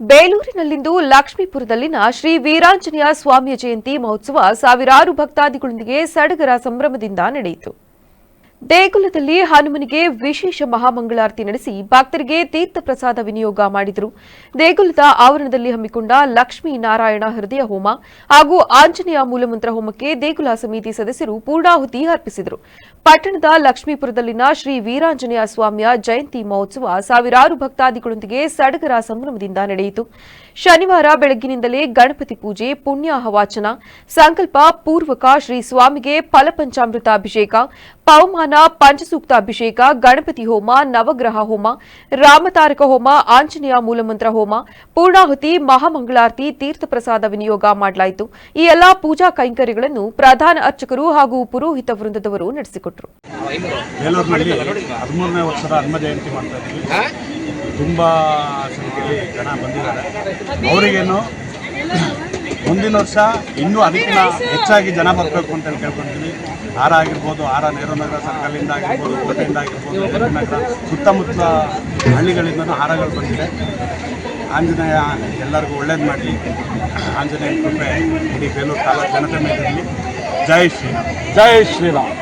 ಬೇಲೂರಿನಲ್ಲಿಂದು ಲಕ್ಷ್ಮೀಪುರದಲ್ಲಿನ ಶ್ರೀ ವೀರಾಂಜನೇಯ ಸ್ವಾಮಿಯ ಜಯಂತಿ ಮಹೋತ್ಸವ ಸಾವಿರಾರು ಭಕ್ತಾದಿಗಳೊಂದಿಗೆ ಸಡಗರ ಸಂಭ್ರಮದಿಂದ ನಡೆಯಿತು. ದೇಗುಲದಲ್ಲಿ ಹನುಮನಿಗೆ ವಿಶೇಷ ಮಹಾಮಂಗಳಾರತಿ ನಡೆಸಿ ಭಕ್ತರಿಗೆ ತೀರ್ಥ ಪ್ರಸಾದ ವಿನಿಯೋಗ ಮಾಡಿದರು. ದೇಗುಲದ ಆವರಣದಲ್ಲಿ ಹಮ್ಮಿಕೊಂಡ ಲಕ್ಷ್ಮೀ ನಾರಾಯಣ ಹೃದಯ ಹೋಮ ಹಾಗೂ ಆಂಜನೇಯ ಮೂಲಮಂತ್ರ ಹೋಮಕ್ಕೆ ದೇಗುಲ ಸಮಿತಿ ಸದಸ್ಯರು ಪೂರ್ಣಾಹುತಿ ಅರ್ಪಿಸಿದರು. ಪಟ್ಟಣದ ಲಕ್ಷ್ಮೀಪುರದಲ್ಲಿನ ಶ್ರೀ ವೀರಾಂಜನೇಯ ಸ್ವಾಮಿಯ ಜಯಂತಿ ಮಹೋತ್ಸವ ಸಾವಿರಾರು ಭಕ್ತಾದಿಗಳೊಂದಿಗೆ ಸಡಗರ ಸಂಭ್ರಮದಿಂದ ನಡೆಯಿತು. ಶನಿವಾರ ಬೆಳಗ್ಗಿನಿಂದಲೇ ಗಣಪತಿ ಪೂಜೆ, ಪುಣ್ಯ ಹವಾಚನ, ಸಂಕಲ್ಪ ಪೂರ್ವಕ ಶ್ರೀ ಸ್ವಾಮಿಗೆ ಫಲಪಂಚಾಮೃತ ಅಭಿಷೇಕ ಪವಮಾನ ಪಂಚಸೂಕ್ತ ಅಭಿಷೇಕ ಗಣಪತಿ ಹೋಮ ನವಗ್ರಹ ಹೋಮ ರಾಮತಾರಕ ಹೋಮ ಆಂಜನೇಯ ಮೂಲಮಂತ್ರ ಹೋಮ ಪೂರ್ಣಾಹುತಿ ಮಹಾಮಂಗಳಾರತಿ ತೀರ್ಥ ಪ್ರಸಾದ ವಿನಿಯೋಗ ಮಾಡಲಾಯಿತು. ಈ ಎಲ್ಲಾ ಪೂಜಾ ಕೈಂಕರ್ಯಗಳನ್ನು ಪ್ರಧಾನ ಅರ್ಚಕರು ಹಾಗೂ ಪುರೋಹಿತ ವೃಂದದವರು ನಡೆಸಿಕೊಟ್ಟರು ತುಂಬ ಸಂಖ್ಯೆಯಲ್ಲಿ ಜನ ಬಂದಿದ್ದಾರೆ. ಅವರಿಗೇನು ಮುಂದಿನ ವರ್ಷ ಇನ್ನೂ ಅದಕ್ಕಿಂತ ಹೆಚ್ಚಾಗಿ ಜನ ಬರಬೇಕು ಅಂತ ಹೇಳಿ ಕೇಳ್ಕೊಳ್ತೀವಿ. ಹಾರ ಆಗಿರ್ಬೋದು ನೆಹರು ನಗರ ಸರ್ಕಲಿಂದ ಆಗಿರ್ಬೋದು, ಕೋಟೆಯಿಂದ ಆಗಿರ್ಬೋದು ನಗರ ಸುತ್ತಮುತ್ತ ಹಳ್ಳಿಗಳಿಂದನೂ ಹಾರಗಳು ಬಂದಿದೆ. ಆಂಜನೇಯ ಎಲ್ಲರಿಗೂ ಒಳ್ಳೇದು ಮಾಡಲಿ. ಆಂಜನೇಯ ಕೃಪೆ ಇಡೀ ಬೇಲೂರು ತಾಲೂಕು ಜನತೆ ಮೇಲೆ ಜೈ ಶ್ರೀರಾಮ್. ಜೈ ಶ್ರೀರಾಮ್.